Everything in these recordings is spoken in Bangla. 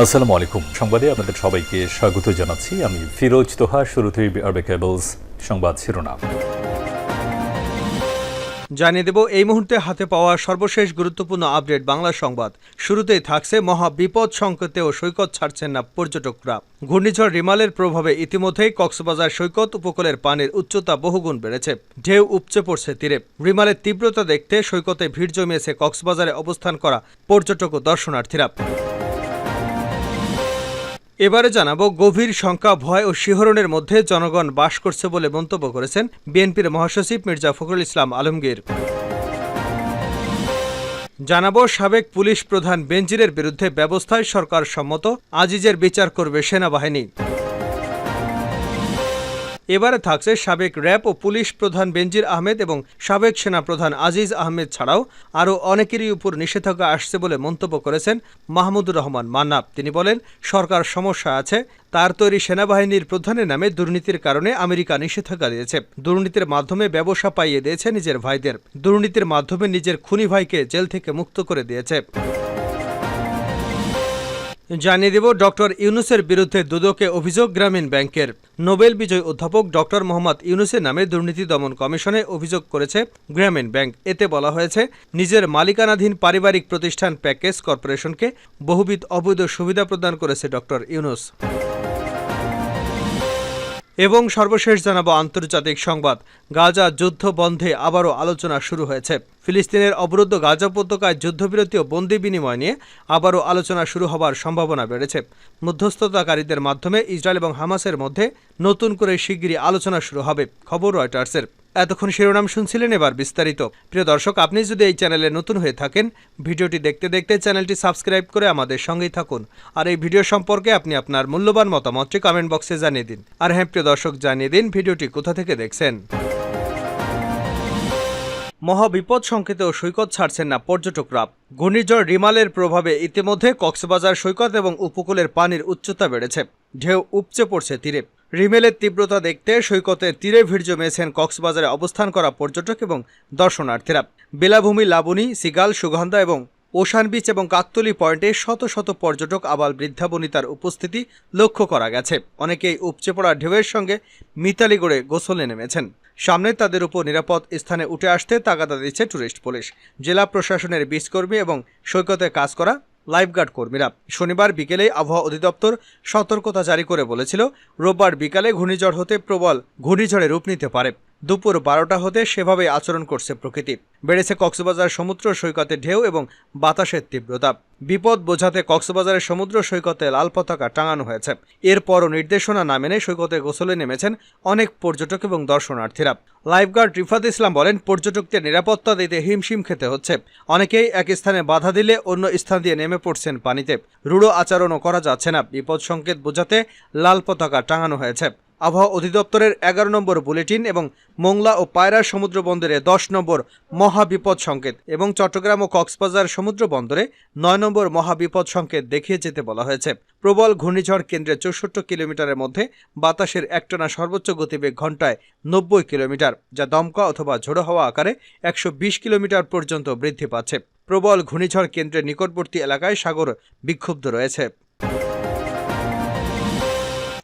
আসসালামু আলাইকুম। সংবাদে আপনাদের সবাইকে স্বাগত জানাচ্ছি। আমি ফিরোজ তোহা, শুরুতেই আরবে কেবলস সংবাদ শিরোনাম। জানিয়ে দেব, এই মুহূর্তে হাতে পাওয়া সর্বশেষ গুরুত্বপূর্ণ আপডেট বাংলা সংবাদ। শুরুতেই থাকছে মহা বিপদ সংকেতে ও সৈকত ছাড়ছেন না পর্যটকরা। ঘূর্ণিঝড় রিমালের প্রভাবে ইতিমধ্যেই কক্সবাজার সৈকত উপকূলের পানির উচ্চতা বহুগুণ বেড়েছে। ঢেউ উপচে পড়ছে তীরে। রিমালের তীব্রতা দেখতে সৈকতে ভিড় জমিয়েছে কক্সবাজারে অবস্থান করা পর্যটক ও দর্শনার্থীরা। এবারে জানাব গভীর শঙ্কা, ভয় ও শিহরণের মধ্যে জনগণ বাস করছে বলে মন্তব্য করেছেন বিএনপির মহাসচিব মির্জা ফখরুল ইসলাম আলমগীর। জানাব সাবেক পুলিশ প্রধান বেঞ্জিরের বিরুদ্ধে ব্যবস্থায় সরকার সম্মত, আজিজের বিচার করবে সেনাবাহিনী। এবারে থাকছে সাবেক র্যাব ও পুলিশ প্রধান বেনজির আহমেদ এবং সাবেক সেনা প্রধান আজিজ আহমেদ ছাড়াও আরও অনেকেরই উপর নিষেধাজ্ঞা আসছে বলে মন্তব্য করেছেন মাহমুদুর রহমান মান্নাব। তিনি বলেন, সরকার সমস্যা আছে, তার তৈরি সেনাবাহিনীর প্রধানের নামে দুর্নীতির কারণে আমেরিকা নিষেধাজ্ঞা দিয়েছে। দুর্নীতির মাধ্যমে ব্যবসা পাইয়ে দিয়েছে নিজের ভাইদের। দুর্নীতির মাধ্যমে নিজের খুনি ভাইকে জেল থেকে মুক্ত করে দিয়েছে। জানিয়ে দেব ডক্টর ইউনুসের বিরুদ্ধে দুদকে অভিযোগ গ্রামীণ ব্যাংকের। নোবেল বিজয় অধ্যাপক ডক্টর মোহাম্মদ ইউনুসের নামে দুর্নীতি দমন কমিশনে অভিযোগ করেছে গ্রামীণ ব্যাংক। এতে বলা হয়েছে, নিজের মালিকানাধীন পারিবারিক প্রতিষ্ঠান প্যাকেজ কর্পোরেশনকে বহুবিধ অবৈধ সুবিধা প্রদান করেছে ডক্টর ইউনুস। এবং সর্বশেষ জানাব আন্তর্জাতিক সংবাদ। গাজা যুদ্ধ বন্ধে আবারও আলোচনা শুরু হয়েছে। ফিলিস্তিনের অবরুদ্ধ গাজা উপত্যকায় যুদ্ধবিরতি ও বন্দি বিনিময় নিয়ে আবারও আলোচনা শুরু হবার সম্ভাবনা বেড়েছে। মধ্যস্থতাকারীদের মাধ্যমে ইসরায়েল এবং হামাসের মধ্যে নতুন করে শিগগিরই আলোচনা শুরু হবে। খবর রয়টার্সের। এতক্ষণ শিরোনাম শুনছিলেন এবার বিস্তারিত। প্রিয় দর্শক, আপনি যদি এই চ্যানেলে নতুন হয়ে থাকেন, ভিডিওটি দেখতে দেখতে চ্যানেলটি সাবস্ক্রাইব করে আমাদের সঙ্গেই থাকুন। আর এই ভিডিও সম্পর্কে আপনি আপনার মূল্যবান মতামতটি কমেন্ট বক্সে জানিয়ে দিন। আর হ্যাঁ প্রিয় দর্শক, জানিয়ে দিন ভিডিওটি কোথা থেকে দেখছেন। মহাবিপদ সংকেতেও সৈকত ছাড়ছেন না পর্যটকরা। ঘূর্ণিঝড় রিমালের প্রভাবে ইতিমধ্যে কক্সবাজার সৈকত এবং উপকূলের পানির উচ্চতা বেড়েছে। ঢেউ উপচে পড়ছে তীরে। রিমেলের তীব্রতা দেখতে সৈকতের তীরে ভিড় জমিয়েছেন কক্সবাজারে অবস্থান করা পর্যটক এবং দর্শনার্থীরা। বেলাভূমি লাবণী, সিগাল, সুগন্ধা এবং ওশান বিচ এবং কাকতলি পয়েন্টে শত শত পর্যটক আবাল বৃদ্ধা বনিতার উপস্থিতি লক্ষ্য করা গেছে। অনেকেই উপচে পড়া ঢেউয়ের সঙ্গে মিতালি গড়ে গোসলে নেমেছেন। সামনে তাদের উপর নিরাপদ স্থানে উঠে আসতে তাগাদা দিচ্ছে ট্যুরিস্ট পুলিশ। জেলা প্রশাসনের বীজকর্মী এবং সৈকতে কাজ করা লাইফগার্ড কর্মীরা শনিবার বিকেলে আবহাওয়া অধিদপ্তর সতর্কতা জারি করে বলেছিল, রোববার বিকালে ঘূর্ণিঝড় হতে প্রবল ঘূর্ণিঝড়ে রূপ নিতে পারে। দুপুর বারোটা হতে সেভাবে আচরণ করছে প্রকৃতি। বেড়েছে কক্সবাজার সমুদ্র সৈকতে ঢেউ এবং বাতাসের তীব্রতা। বিপদ বোঝাতে কক্সবাজারের সমুদ্র সৈকতে লাল পতাকা টাঙানো হয়েছে। এরপরও নির্দেশনা না মেনে সৈকতে গোসলে নেমেছেন অনেক পর্যটক এবং দর্শনার্থীরা। লাইফগার্ড রিফাত ইসলাম বলেন, পর্যটকদের নিরাপত্তা দিতে হিমশিম খেতে হচ্ছে। অনেকেই এক স্থানে বাধা দিলে অন্য স্থান দিয়ে নেমে পড়ছেন পানিতে। রূঢ় আচরণও করা যাচ্ছে না। বিপদ সংকেত বোঝাতে লাল পতাকা টাঙানো হয়েছে। আবহাওয়া অধিদপ্তরের এগারো নম্বর বুলেটিন এবং মোংলা ও পায়রা সমুদ্র বন্দরে দশ নম্বর মহাবিপদ সংকেত এবং চট্টগ্রাম ও কক্সবাজার সমুদ্র বন্দরে নয় নম্বর মহাবিপদ সংকেত দেখিয়ে যেতে বলা হয়েছে। প্রবল ঘূর্ণিঝড় কেন্দ্রে চৌষট্টি কিলোমিটারের মধ্যে বাতাসের একটানা সর্বোচ্চ গতিবেগ ঘন্টায় নব্বই কিলোমিটার, যা দমকা অথবা ঝোড়ো হওয়া আকারে একশো বিশ কিলোমিটার পর্যন্ত বৃদ্ধি পাচ্ছে। প্রবল ঘূর্ণিঝড় কেন্দ্রের নিকটবর্তী এলাকায় সাগর বিক্ষুব্ধ রয়েছে।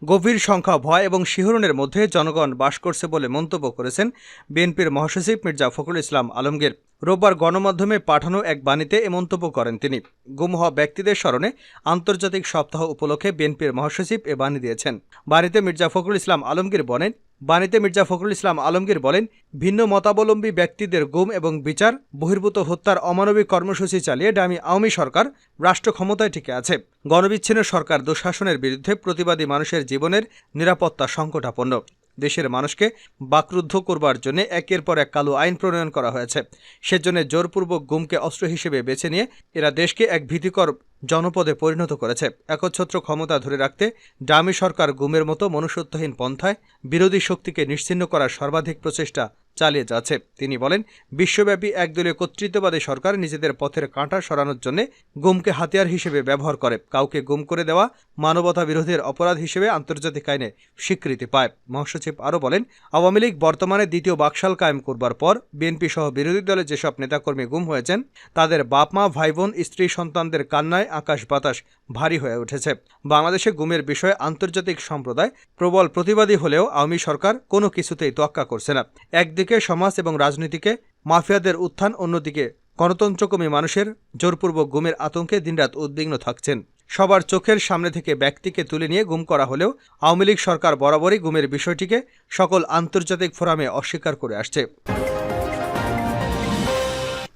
গভীর সংখ্যা ভয় এবং শিহরণের মধ্যে জনগণ বাস করছে বলে মন্তব্য করেছেন বিএনপির মহাসচিব মির্জা ফখরুল ইসলাম আলমগীর। রোববার গণমাধ্যমে পাঠানো এক বাণীতে এ মন্তব্য করেন তিনি। গুম হওয়া ব্যক্তিদের স্মরণে আন্তর্জাতিক সপ্তাহ উপলক্ষে বিএনপির মহাসচিব এ বাণী দিয়েছেন। বাণীতে মির্জা ফখরুল ইসলাম আলমগীর বলেন বাণীতে মির্জা ফখরুল ইসলাম আলমগীর বলেন, ভিন্ন মতাবলম্বী ব্যক্তিদের গুম এবং বিচার, বহির্ভূত হত্যার অমানবিক কর্মসূচি চালিয়ে ডামি আওয়ামী সরকার রাষ্ট্র ক্ষমতায় টিকে আছে। গণবিচ্ছিন্ন সরকার দুঃশাসনের বিরুদ্ধে প্রতিবাদী মানুষের জীবনের নিরাপত্তা সংকটাপন্ন। দেশের মানুষকে বাকরুদ্ধ করবার জন্য একের পর এক কালো আইন প্রণয়ন করা হয়েছে। সেজন্য জোরপূর্বক গুমকে অস্ত্র হিসেবে বেছে নিয়ে এরা দেশকে এক ভীতিকর জনপদে পরিণত করেছে। একচ্ছত্র ক্ষমতা ধরে রাখতে ডামি সরকার গুমের মতো মনুষ্যত্বহীন পন্থায় বিরোধী শক্তিকে নিশ্চিন্ন করার সর্বাধিক প্রচেষ্টা চালিয়ে যাচ্ছে। তিনি বলেন, বিশ্বব্যাপী একদলীয় কর্তৃত্ববাদী সরকার নিজেদের পথের কাঁটা সরানোর জন্য গুমকে হাতিয়ার হিসেবে ব্যবহার করে। কাউকে গুম করে দেওয়া মানবতা বিরোধের অপরাধ হিসেবে আন্তর্জাতিক আইনে স্বীকৃতি পায়। মহাসচিব আরও বলেন, আওয়ামী লীগ বর্তমানে দ্বিতীয় বাকশাল কায়েম করবার পর বিএনপি সহ বিরোধী দলের যেসব নেতাকর্মী গুম হয়েছেন, তাদের বাপ মা ভাই বোন স্ত্রী, সন্তানদের কান্নায় আকাশ বাতাস ভারী হয়ে উঠেছে। বাংলাদেশে গুমের বিষয়ে আন্তর্জাতিক সম্প্রদায় প্রবল প্রতিবাদী হলেও আওয়ামী সরকার কোনো কিছুতেই তোয়াক্কা করছে না। একদিকে সমাজ এবং রাজনীতিকে, মাফিয়াদের উত্থান অন্যদিকে গণতন্ত্রকর্মী মানুষের জোরপূর্বক গুমের আতঙ্কে দিনরাত উদ্বিগ্ন থাকছেন। সবার চোখের সামনে থেকে ব্যক্তিকে তুলে নিয়ে গুম করা হলেও আওয়ামী লীগ সরকার বরাবরই গুমের বিষয়টিকে সকল আন্তর্জাতিক ফোরামে অস্বীকার করে আসছে।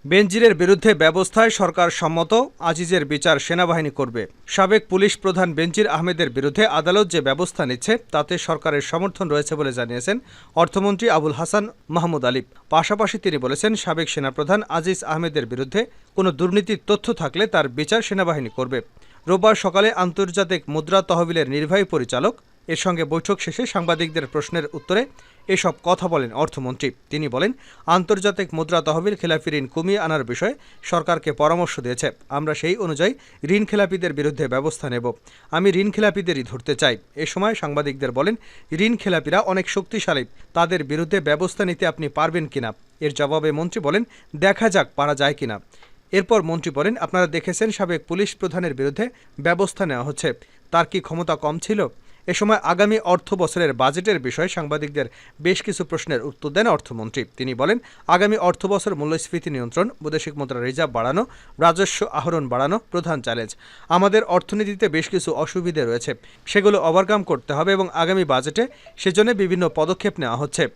বেনজিরের বিরুদ্ধে ব্যবস্থায় সরকার সম্মত, আজিজের বিচার সেনাবাহিনী করবে। সাবেক পুলিশ প্রধান বেনজির আহমেদের বিরুদ্ধে আদালত যে ব্যবস্থা নিচ্ছে, তাতে সরকারের সমর্থন রয়েছে বলে জানিয়েছেন অর্থমন্ত্রী আবুল হাসান মাহমুদ আলী পাশাপাশি তিনি বলেছেন, সাবেক সেনাপ্রধান আজিজ আহমেদের বিরুদ্ধে কোনো দুর্নীতির তথ্য থাকলে তার বিচার সেনাবাহিনী করবে। রোববার সকালে আন্তর্জাতিক মুদ্রা তহবিলের নির্বাহী পরিচালক, এর সঙ্গে বৈঠক শেষে সাংবাদিকদের প্রশ্নের উত্তরে এসব কথা বলেন অর্থমন্ত্রী। তিনি বলেন, আন্তর্জাতিক মুদ্রা তহবিল খেলাফি ঋণ কমিয়ে আনার বিষয়ে সরকারকে পরামর্শ দিয়েছে। আমরা সেই অনুযায়ী ঋণ খেলাপিদের বিরুদ্ধে ব্যবস্থা নেব। আমি ঋণ খেলাপিদেরই ধরতে চাই। এ সময় সাংবাদিকদের বলেন, ঋণ খেলাপিরা অনেক শক্তিশালী। তাদের বিরুদ্ধে ব্যবস্থা নিতে আপনি পারবেন কিনা? এর জবাবে মন্ত্রী বলেন, দেখা যাক, পারা যায় কিনা। এরপর মন্ত্রী বলেন, আপনারা দেখেছেন সাবেক পুলিশ প্রধানের বিরুদ্ধে ব্যবস্থা নেওয়া হচ্ছে। তার কি ক্ষমতা কম ছিল? এ সময় আগামী অর্থ বছরের বাজেটের বিষয়ে সাংবাদিকদের বেশ কিছু প্রশ্নের উত্তর দেন অর্থমন্ত্রী। তিনি বলেন, আগামী অর্থ বছর মূল্যস্ফীতি নিয়ন্ত্রণ, বৈদেশিক মুদ্রা রিজার্ভ বাড়ানো, রাজস্ব আহরণ বাড়ানো প্রধান চ্যালেঞ্জ। আমাদের অর্থনীতিতে বেশ কিছু অসুবিধে রয়েছে। সেগুলো ওভারকাম করতে হবে এবং আগামী বাজেটে সেজন্য বিভিন্ন পদক্ষেপ নেওয়া হচ্ছে।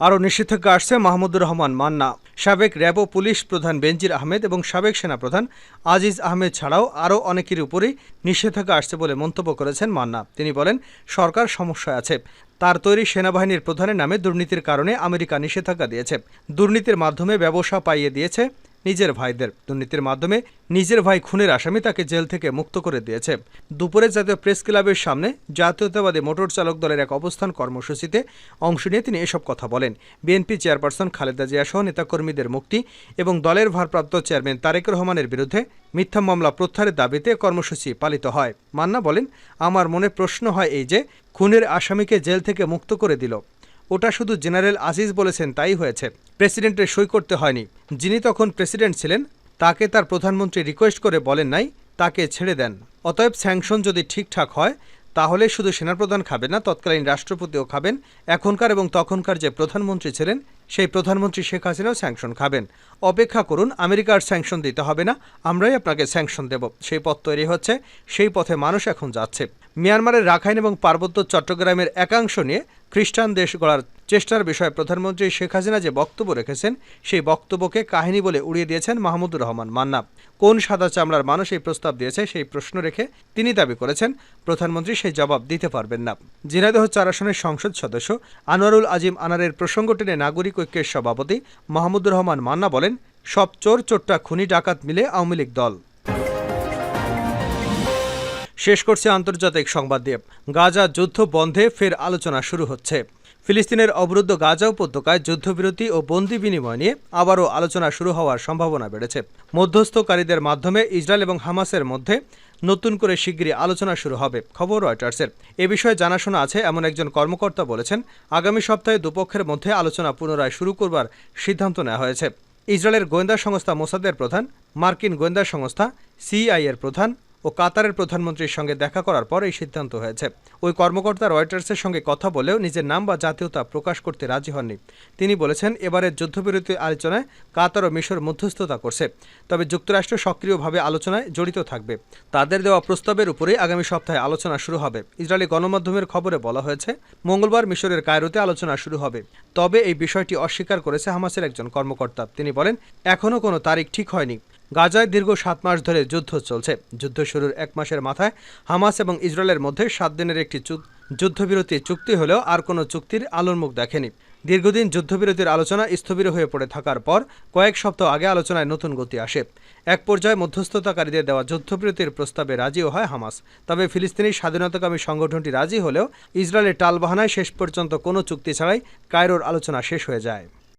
আরও নিষেধাজ্ঞা আসছে মাহমুদুর রহমান মান্না। সাবেক র্যাব পুলিশ প্রধান বেনজির আহমেদ এবং সাবেক সেনাপ্রধান আজিজ আহমেদ ছাড়াও আরও অনেকের উপরেই নিষেধাজ্ঞা আসছে বলে মন্তব্য করেছেন মান্না। তিনি বলেন, সরকার সমস্যায় আছে। তার তৈরি সেনাবাহিনীর প্রধানের নামে দুর্নীতির কারণে আমেরিকা নিষেধাজ্ঞা দিয়েছে। দুর্নীতির মাধ্যমে ব্যবসা পাইয়ে দিয়েছে নিজের ভাইদের দুর্নীতির মাধ্যমে নিজের ভাই খুনের আসামি তাকে জেল থেকে মুক্ত করে দিয়েছে। দুপুরে জাতীয় প্রেস ক্লাবের সামনে জাতীয়তাবাদী মোটর চালক দলের এক অবস্থান কর্মসূচিতে অংশ নিয়ে তিনি এসব কথা বলেন। বিএনপি চেয়ারপারসন খালেদা জিয়া সহ নেতাকর্মীদের মুক্তি এবং দলের ভারপ্রাপ্ত চেয়ারম্যান তারেক রহমানের বিরুদ্ধে মিথ্যা মামলা প্রত্যাহারের দাবিতে কর্মসূচি পালিত হয়। মান্না বলেন, আমার মনে প্রশ্ন হয় এই যে, খুনের আসামিকে জেল থেকে মুক্ত করে দিল। ওটা শুধু জেনারেল আজিজ বলেছেন তাই হয়েছে। প্রেসিডেন্টের সই করতে হয়নি। যিনি তখন প্রেসিডেন্ট ছিলেন, তাকে তার প্রধানমন্ত্রী রিকোয়েস্ট করে বলেন নাই, তাকে ছেড়ে দেন। অতএব স্যাংশন যদি ঠিকঠাক হয়, তাহলে শুধু সেনাপ্রধান খাবেন না, তৎকালীন রাষ্ট্রপতিও খাবেন। এখনকার এবং তখনকার যে প্রধানমন্ত্রী ছিলেন, সেই প্রধানমন্ত্রী শেখ হাসিনাও স্যাংশন খাবেন। অপেক্ষা করুন, আমেরিকার স্যাংশন দিতে হবে না, আমরাই আপনাকে স্যাংশন দেব। সেই পথ তৈরি হচ্ছে, সেই পথে মানুষ এখন যাচ্ছে। মিয়ানমারের রাখাইন এবং পার্বত্য চট্টগ্রামের একাংশ নিয়ে খ্রিস্টান দেশ গড়ার চেষ্টার বিষয়ে প্রধানমন্ত্রী শেখ হাসিনা যে বক্তব্য রেখেছেন, সেই বক্তব্যকে কাহিনী বলে উড়িয়ে দিয়েছেন মাহমুদুর রহমান মান্না। কোন সাদা চামড়ার মানুষ এই প্রস্তাব দিয়েছে সেই প্রশ্ন রেখে তিনি দাবি করেছেন, প্রধানমন্ত্রী সেই জবাব দিতে পারবেন না। ঝিনাইদহ চার আসনের সংসদ সদস্য আনোয়ারুল আজিম আনারের প্রসঙ্গ টেনে নাগরিক ঐক্যের সভাপতি মাহমুদুর রহমান মান্না বলেন, সব চোর চোরটা খুনি ডাকাত মিলে আওয়ামী লীগ দল। শেষ করছে আন্তর্জাতিক সংবাদ দিয়ে। গাজা যুদ্ধ বন্ধে ফের আলোচনা শুরু হচ্ছে। ফিলিস্তিনের অবরুদ্ধ গাজা উপত্যকায় যুদ্ধবিরতি ও বন্দি বিনিময় নিয়ে আবারও আলোচনা শুরু হওয়ার সম্ভাবনা বেড়েছে। মধ্যস্থকারীদের মাধ্যমে ইসরায়েল এবং হামাসের মধ্যে নতুন করে শিগগিরই আলোচনা শুরু হবে, খবর রয়টার্সের। এ বিষয়ে জানাশোনা আছে এমন একজন কর্মকর্তা বলেছেন, আগামী সপ্তাহে দুপক্ষের মধ্যে আলোচনা পুনরায় শুরু করবার সিদ্ধান্ত নেওয়া হয়েছে। ইসরায়েলের গোয়েন্দা সংস্থা মোসাদের প্রধান, মার্কিন গোয়েন্দা সংস্থা সিআই এর প্রধান ও কাতারের প্রধানমন্ত্রীর সঙ্গে দেখা করার পর এই সিদ্ধান্ত হয়েছে। ওই কর্মকর্তা রয়টার্সের সঙ্গে কথা বলেও নিজের নাম বা জাতীয়তা প্রকাশ করতে রাজি হননি। তিনি বলেছেন, এবারের যুদ্ধবিরতি আলোচনায় কাতার ও মিশর মধ্যস্থতা করছে। তবে যুক্তরাষ্ট্র সক্রিয়ভাবে আলোচনায় জড়িত থাকবে। তাদের দেওয়া প্রস্তাবের উপরেই আগামী সপ্তাহে আলোচনা শুরু হবে। ইসরায়েলি গণমাধ্যমের খবরে বলা হয়েছে, মঙ্গলবার মিশরের কায়রোতে আলোচনা শুরু হবে। তবে এই বিষয়টি অস্বীকার করেছে হামাসের একজন কর্মকর্তা। তিনি বলেন, এখনও কোনো তারিখ ঠিক হয়নি। গাজায় দীর্ঘ সাত মাস ধরে যুদ্ধ চলছে। যুদ্ধ শুরুর এক মাসের মাথায় হামাস এবং ইসরায়েলের মধ্যে সাত দিনের একটি যুদ্ধবিরতি চুক্তি হলেও আর কোনো চুক্তির আলোর মুখ দেখেনি। দীর্ঘদিন যুদ্ধবিরতির আলোচনা স্থবির হয়ে পড়ে থাকার পর কয়েক সপ্তাহ আগে আলোচনায় নতুন গতি আসে। এক পর্যায়ে মধ্যস্থতাকারীদের দেওয়া যুদ্ধবিরতির প্রস্তাবে রাজিও হয় হামাস। তবে ফিলিস্তিনি স্বাধীনতাকামী সংগঠনটি রাজি হলেও ইসরায়েলের টালবাহানায় শেষ পর্যন্ত কোনো চুক্তি ছাড়াই কায়রোর আলোচনা শেষ হয়ে যায়।